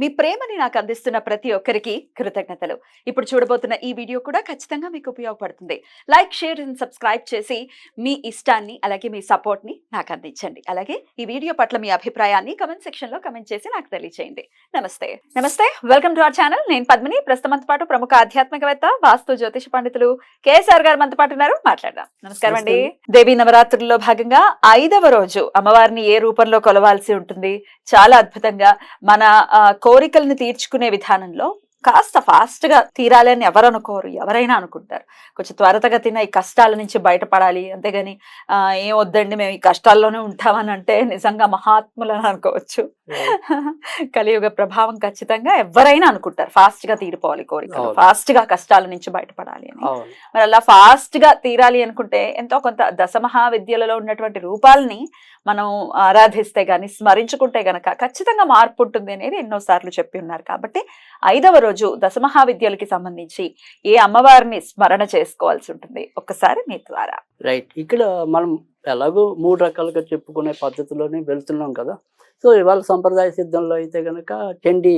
మీ ప్రేమని నాకు అందిస్తున్న ప్రతి ఒక్కరికి కృతజ్ఞతలు. ఇప్పుడు చూడబోతున్న ఈ వీడియో కూడా ఖచ్చితంగా మీకు ఉపయోగపడుతుంది. లైక్ షేర్ అండ్ సబ్స్క్రైబ్ చేసి మీ ఇష్టాన్ని అలాగే మీ సపోర్ట్ని నాకు అందించండి. అలాగే ఈ వీడియో పట్ల మీ అభిప్రాయాన్ని కమెంట్ సెక్షన్లో కమెంట్ చేసి నాకు తెలియజేయండి నమస్తే. నమస్తే. Welcome to our channel. నేను పద్మిని. ప్రస్తుతం పాటు ప్రముఖ ఆధ్యాత్మికవేత్త వాస్తు జ్యోతిష పండితులు కేఎస్ఆర్ గారు మనతో పాటు ఉన్నారు. మాట్లాడదాం. నమస్కారం అండి. దేవీ నవరాత్రుల్లో భాగంగా ఐదవ రోజు అమ్మవారిని ఏ రూపంలో కొలవాల్సి ఉంటుంది? చాలా అద్భుతంగా మన కోరికలను తీర్చుకునే విధానంలో కాస్త ఫాస్ట్గా తీరాలి అని ఎవరు అనుకోరు ఎవరైనా అనుకుంటారు. కొంచెం త్వరతగతిన ఈ కష్టాల నుంచి బయటపడాలి. అంతేగాని ఏం వద్దండి మేము ఈ కష్టాల్లోనే ఉంటామని అంటే నిజంగా మహాత్ములని అనుకోవచ్చు. కలియుగ ప్రభావం ఖచ్చితంగా ఎవరైనా అనుకుంటారు. ఫాస్ట్గా తీరిపోవాలి కోరికలు. అవును. ఫాస్ట్గా కష్టాల నుంచి బయటపడాలి అని. మరి అలా ఫాస్ట్గా తీరాలి అనుకుంటే ఎంతో కొంత దశమహా విద్యలలో ఉన్నటువంటి రూపాలని మనం ఆరాధిస్తే గాని స్మరించుకుంటే గనక ఖచ్చితంగా మార్పు ఉంటుంది అనేది ఎన్నోసార్లు చెప్పి ఉన్నారు. కాబట్టి ఐదవ రోజు దశమహా విద్యలకి సంబంధించి ఏ అమ్మవారిని స్మరణ చేసుకోవాల్సి ఉంటుంది? ఒక్కసారి మీ ద్వారా. రైట్ ఇక్కడ మనం ఎలాగో మూడు రకాలుగా చెప్పుకునే పద్ధతిలోనే వెళ్తున్నాం కదా. సో ఇవాళ సంప్రదాయ సిద్ధంలో అయితే గనక చండి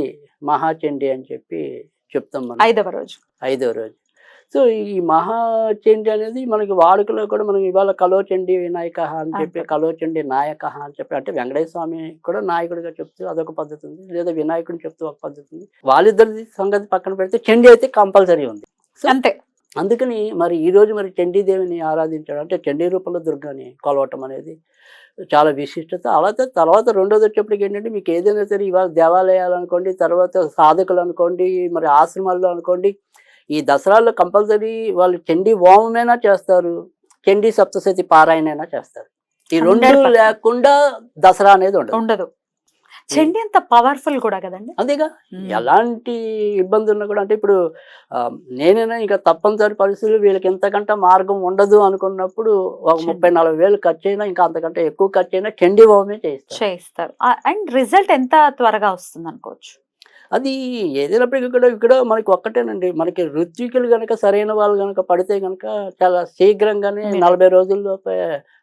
మహాచండి అని చెప్పి చెప్తాం మనం. ఐదవ రోజు. ఐదవ రోజు. సో ఈ మహాచండి అనేది మనకి వాడుకలో కూడా మనం ఇవాళ కలోచండి వినాయక అని చెప్పి. కలోచండి నాయక అని చెప్పి అంటే వెంకటేశ్వర స్వామి కూడా నాయకుడిగా చెప్తూ అదొక పద్ధతి ఉంది లేదా వినాయకుడిని చెప్తూ ఒక పద్ధతి ఉంది వాళ్ళిద్దరి సంగతి పక్కన పెడితే చండి అయితే కంపల్సరీ ఉంది. అంతే. అందుకని మరి ఈ రోజు మరి చండీదేవిని ఆరాధించడం. అంటే చండీ రూపంలో దుర్గాని కొలవటం అనేది చాలా విశిష్టత. అలాగే తర్వాత రెండోది వచ్చేప్పటికి ఏంటంటే మీకు ఏదైనా సరే ఇవాళ దేవాలయాలు అనుకోండి తర్వాత సాధకులు అనుకోండి మరి ఆశ్రమాల్లో అనుకోండి ఈ దసరాల్లో కంపల్సరీ వాళ్ళు చండీ హోమమైనా చేస్తారు చండీ సప్తశతి పారాయణైనా చేస్తారు. ఈ రెండు 100%. లేకుండా దసరా అనేది ఉండదు. ఉండదు. చెండి అంత పవర్ఫుల్ కూడా కదండి? అంతేగా? ఎలాంటి ఇబ్బంది ఉన్నా కూడా అంటే ఇప్పుడు నేనైనా ఇంకా తప్పనిసరి పరిస్థితులు వీళ్ళకి ఎంతకంటే మార్గం ఉండదు అనుకున్నప్పుడు ఒక. ముప్పై నలభై వేలు ఖర్చు అయినా ఇంకా అంతకంటే ఎక్కువ ఖర్చు అయినా చండీ హోమే చేయిస్తారు. చేయిస్తారు. అండ్ రిజల్ట్ ఎంత త్వరగా వస్తుంది అనుకోవచ్చు అది ఏదైనప్పటికీ కూడా ఇక్కడ మనకి ఒక్కటేనండి. మనకి రుచికలు గనక సరైన వాళ్ళు గనక పడితే గనక చాలా శీఘ్రంగానే నలభై రోజుల్లోపే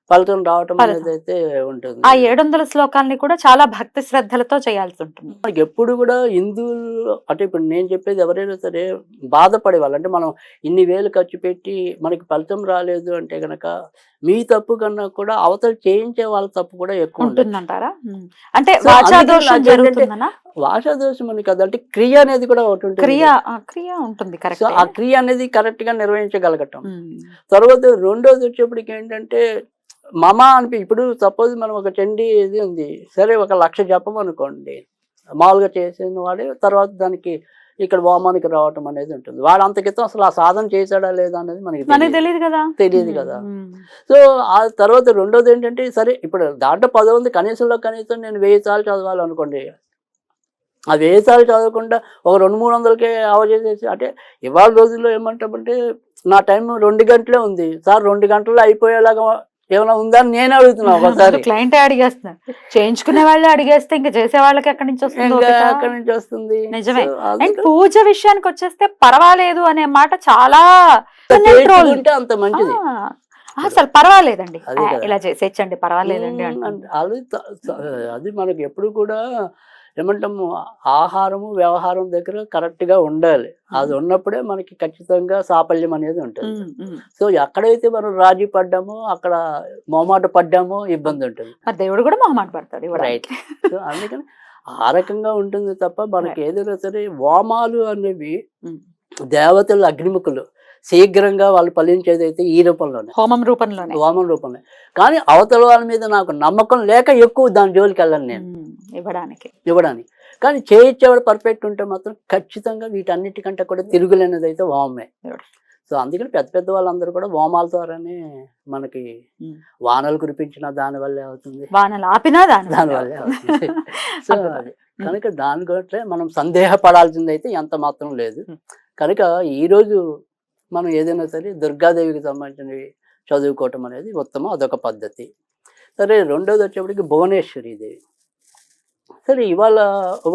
ఫలితం రావటం అయితే ఉంటుంది. ఆ ఏడు వందల శ్లోకాల్ని కూడా చాలా భక్తి శ్రద్ధలతో చేయాల్సి ఉంటుంది. మనకి ఎప్పుడు కూడా హిందువులు అంటే ఇప్పుడు నేను చెప్పేది ఎవరైనా సరే బాధపడే వాళ్ళు అంటే మనం ఇన్ని వేలు ఖర్చు పెట్టి మనకి ఫలితం రాలేదు అంటే గనక మీ తప్పు కన్నా కూడా అవతల చేయించే వాళ్ళ తప్పు కూడా ఎక్కువ ఉంటుంది. ఉంటుందంటారా. అంటే సో వాచా అందుకని దోషం నాకేంటంటే జరుగుతుందనా? భాషా దోషం అని కదా అంటే క్రియ అనేది కూడా ఒకటి ఉంటుంది. క్రియ క్రియ ఉంటుంది కరెక్ట్. ఆ క్రియ అనేది కరెక్ట్గా నిర్వహించగలగటం తర్వాత రెండోది వచ్చేప్పటికి ఏంటంటే మమ అనిపి ఇప్పుడు సపోజ్ మనం ఒక చండి ఇది ఉంది. సరే ఒక లక్ష జపం అనుకోండి. మామూలుగా చేసిన వాడే తర్వాత దానికి ఇక్కడ వామానికి రావటం అనేది ఉంటుంది. వాడు అంత క్రితం అసలు ఆ సాధన చేశాడా లేదా అనేది మనకి మనకి తెలియదు. కదా? తెలియదు కదా. సో ఆ తర్వాత రెండోది ఏంటంటే సరే ఇప్పుడు దాంట్లో పదో ఉంది. కనీసంలో కనీసం నేను వెయ్యి సార్లు చదవాలనుకోండి. ఆ వెయ్యి సార్లు చదవకుండా ఒక రెండు మూడు వందలకే అవజేసేసి అంటే ఇవాళ రోజుల్లో ఏమంటామంటే నా టైం రెండు గంటలే ఉంది. సార్ రెండు గంటల్లో అయిపోయేలాగా ఏమైనా ఉందా అని నేను అడుగుతున్నా ఒకసారి. క్లయింట్ అడిగేస్తున్నారు చేయించుకునే వాళ్ళే అడిగేస్తే ఇంకా చేసే వాళ్ళకి ఎక్కడి నుంచి వస్తుంది? అక్కడి నుంచి వస్తుంది? నిజమే. అండ్ పూజ విషయానికి వచ్చేస్తే పర్వాలేదు అనే మాట చాలా అంత మంచిది. అసలు పర్వాలేదండి. ఇలా చేసేయచ్చండి పర్వాలేదండి అది మనకి ఎప్పుడు కూడా ఏమంటాము ఆహారము వ్యవహారం దగ్గర కరెక్ట్గా ఉండాలి. అది ఉన్నప్పుడే మనకి ఖచ్చితంగా సాఫల్యం అనేది ఉంటుంది. సో ఎక్కడైతే మనం రాజీ పడ్డామో అక్కడ మొహమాట పడ్డామో ఇబ్బంది ఉంటుంది. దేవుడు కూడా మొహమాట పడతాడు ఇవ్వడానికి. సో అందుకని ఆ రకంగా ఉంటుంది తప్ప మనకి ఏదైనా సరే వామాలు అనేవి. దేవతలు అగ్నిముఖులు. శీఘ్రంగా వాళ్ళు ఫలించేది అయితే ఈ రూపంలోనే. హోమం రూపంలోనే. వామన రూపంలో కానీ అవతల వాళ్ళ మీద నాకు నమ్మకం లేక ఎక్కువ దాని జోలికి వెళ్ళను నేను. ఇవ్వడానికి. ఇవ్వడానికి. కానీ చేయించేవాడు పర్ఫెక్ట్ ఉంటే మాత్రం ఖచ్చితంగా వీటన్నిటికంటే కూడా తిరుగులేనిది అయితే వామే? సో అందుకని పెద్ద పెద్ద వాళ్ళందరూ కూడా వామాల ద్వారానే మనకి. వానలు కురిపించిన దాని వల్లే అవుతుంది. వానలు ఆపినా దాని దాని వల్లే అవుతుంది. సో. అది కనుక దాని గురించే మనం సందేహపడాల్సింది అయితే ఎంత మాత్రం లేదు. కనుక ఈరోజు మనం ఏదైనా సరే దుర్గాదేవికి సంబంధించినవి చదువుకోవటం అనేది ఉత్తమం అదొక పద్ధతి. సరే రెండోది వచ్చేప్పటికి భువనేశ్వరి దేవి సరే ఇవాళ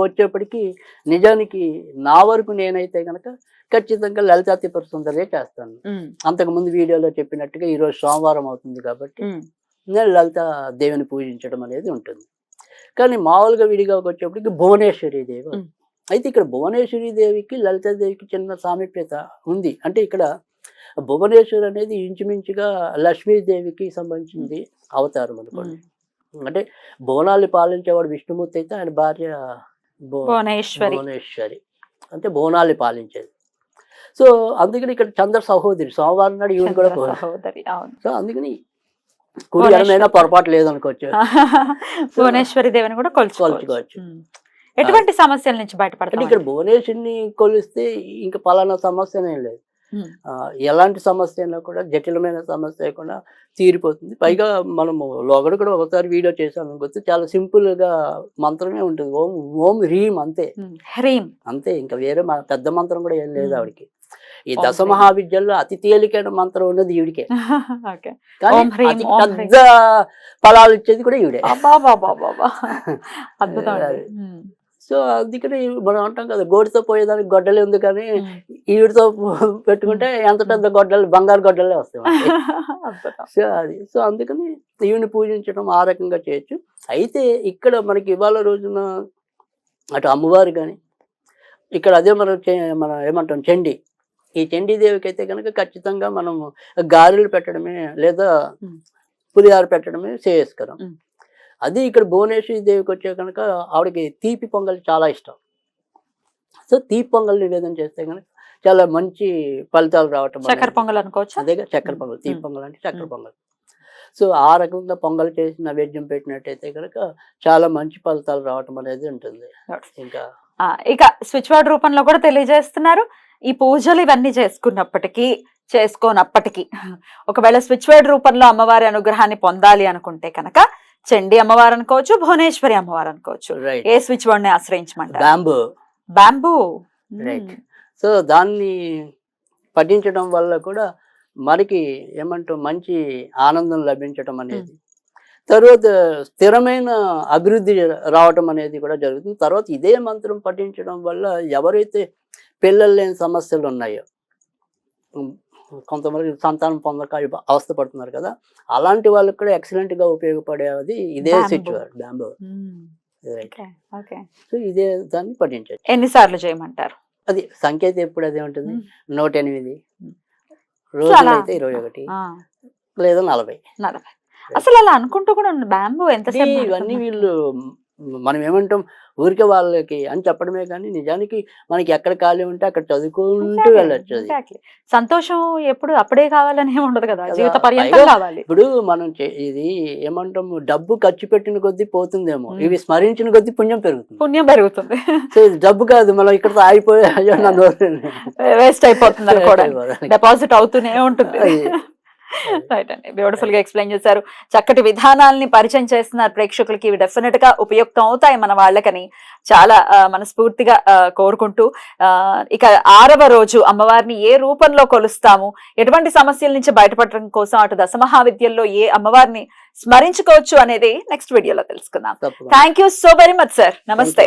వచ్చేప్పటికి నిజానికి నా వరకు నేనైతే కనుక ఖచ్చితంగా లలితా త్రిపుర సుందరే చేస్తాను. ఉమ్, అంతకుముందు వీడియోలో చెప్పినట్టుగా ఈరోజు సోమవారం అవుతుంది కాబట్టి ఉమ్. లలిత దేవిని పూజించడం అనేది ఉంటుంది. కానీ మామూలుగా విడిగా వచ్చేప్పటికి భువనేశ్వరి దేవి. అయితే ఇక్కడ భువనేశ్వరి దేవికి లలిత దేవికి చిన్న సామీప్యత ఉంది. అంటే ఇక్కడ భువనేశ్వరి అనేది ఇంచుమించుగా లక్ష్మీదేవికి సంబంధించింది అవతారం అనుకోండి. అంటే భువనాల్ని పాలించేవాడు విష్ణుమూర్తి అయితే ఆయన భార్య భువనేశ్వరి. భువనేశ్వరి. అంటే బోనాల్ని పాలించేది. సో అందుకని ఇక్కడ చంద్ర సహోదరి సోమవారం నాడు ఈవిడ కూడా. సహోదరి సో అందుకని కుడి ఎడమైనా పొరపాటు లేదనుకోవచ్చు. భువనేశ్వరి దేవిని కూడా కొలుచుకోవచ్చు. ఎటువంటి సమస్యల నుంచి బయటపడతాం ఇక్కడ భువనేశ్వరిని కొలిస్తే ఇంకా పలానా సమస్యనే లేదు. ఎలాంటి సమస్య అయినా కూడా జటిలమైన సమస్య లేకుండా తీరిపోతుంది. పైగా మనము లోగడ కూడా ఒకసారి వీడియో చేశాను అనుకోవచ్చు చాలా సింపుల్గా మంత్రమే ఉంటుంది. ఓం ఓం హ్రీం అంతే. హ్రీం. అంతే ఇంకా వేరే మా పెద్ద మంత్రం కూడా ఏం లేదు. ఆవిడకి. ఈ దశ. మహావిద్యల్లో అతి తేలికైన మంత్రం ఉన్నది ఈవిడికే. కానీ పెద్ద ఫలాలు ఇచ్చేది కూడా ఈవిడే. అద్భుతం. సో అందుకని మనం అంటాం కదా గోడితో పోయేదానికి గొడ్డలు ఉంది కానీ. ఈవిడితో పెట్టుకుంటే ఎంత పెద్ద గొడ్డలు బంగారు గొడ్డలే వస్తాయి సో అది సో అందుకని ఈవిని పూజించడం ఆ రకంగా చేయొచ్చు అయితే ఇక్కడ మనకి ఇవాళ రోజున అటు అమ్మవారు కానీ ఇక్కడ అదే మనం మన ఏమంటాం చండి ఈ చండీ దేవికి అయితే కనుక ఖచ్చితంగా మనం గారెలు పెట్టడమే లేదా. పులిహార పెట్టడమే మ్. అది ఇక్కడ భువనేశ్వరి దేవికి వచ్చే కనుక ఆవిడకి తీపి పొంగల్ చాలా ఇష్టం సో తీపి పొంగల్ నివేదన చేస్తే కనుక చాలా మంచి ఫలితాలు రావటం చక్కెర. పొంగల్ అనుకోవచ్చా అదేగా చక్కెర. పొంగల్ తీపి. పొంగల్ అంటే చక్కెర. పొంగల్ సో ఆ రకంగా పొంగల్ చేసి నైవేద్యం పెట్టినట్టయితే కనుక చాలా మంచి ఫలితాలు రావటం అనేది ఉంటుంది ఇంకా ఇక స్విచ్ వర్డ్ రూపంలో కూడా తెలియజేస్తున్నారు ఈ పూజలు ఇవన్నీ చేసుకున్నప్పటికీ చేసుకోనప్పటికీ ఒకవేళ స్విచ్ వర్డ్ రూపంలో అమ్మవారి అనుగ్రహాన్ని పొందాలి అనుకుంటే కనుక చండి అమ్మవారు అనుకోవచ్చు భువనేశ్వరి అమ్మవారు అనుకోవచ్చు రైట్ ఏ స్విచ్ వర్డ్ని ఆశ్రయించమంటారు? Bamboo bamboo Right. సో దాన్ని పఠించడం వల్ల కూడా మనకి ఏమంటాం మంచి ఆనందం లభించటం అనేది. తర్వాత స్థిరమైన అభివృద్ధి రావటం అనేది కూడా జరుగుతుంది. తర్వాత ఇదే మంత్రం పఠించడం వల్ల ఎవరైతే పిల్లలు లేని సమస్యలు ఉన్నాయో కొంతమంది సంతానం పొందక ఇబ్బ- అవస్థ పడుతున్నారు కదా అలాంటి వాళ్ళకి కూడా ఎక్సలెంట్గా ఉపయోగపడేది ఇదే. స్విచ్ బ్యాంబో సో ఇదే దాన్ని పఠించచ్చు ఎన్నిసార్లు చేయమంటారు? అది సంఖ్య ఎప్పుడు అదే ఉంటుంది? మ్మ్. నూట ఎనిమిది మ్మ్. రోజులు అయితే ఇరవై ఒకటి. లేదా నలభై. నలభై. అసలు అలా అనుకుంటూ కూడా బ్యాంబూ ఎంతసేపు ఇవన్నీ? వీళ్ళు మనం ఏమంటాం ఊరికే వాళ్ళకి అని చెప్పడమే కానీ నిజానికి మనకి ఎక్కడ ఖాళీ ఉంటే అక్కడ చదువుకుంటూ వెళ్ళొచ్చు. సంతోషం ఎప్పుడు అప్పుడే కావాలని ఉండదు కదా? జీవిత పర్యంతం కావాలి. ఇప్పుడు మనం ఇది ఏమంటాం? డబ్బు ఖర్చు పెట్టిన కొద్దీ పోతుందేమో. ఇవి స్మరించిన కొద్దీ పుణ్యం పెరుగుతుంది. పుణ్యం పెరుగుతుంది. సో ఇది డబ్బు కాదు మనం ఇక్కడ ఆగిపోయి వేస్ట్ అయిపోతుంది. డిపాజిట్ అవుతూనే ఉంటుంది. రైట్ అండి. బ్యూటిఫుల్గా ఎక్స్ప్లెయిన్ చేశారు. చక్కటి విధానాల్ని పరిచయం చేస్తున్నారు ప్రేక్షకులకి. ఇవి డెఫినెట్గా ఉపయుక్తం అవుతాయి మన వాళ్ళకని చాలా మనస్ఫూర్తిగా కోరుకుంటూ ఇక ఆరవ రోజు అమ్మవారిని ఏ రూపంలో కొలుస్తాము? ఎటువంటి సమస్యల నుంచి బయటపడడం కోసం అటు దశమహావిద్యల్లో ఏ అమ్మవారిని స్మరించుకోవచ్చు అనేది నెక్స్ట్ వీడియోలో తెలుసుకుందాం. Thank you so very much sir నమస్తే.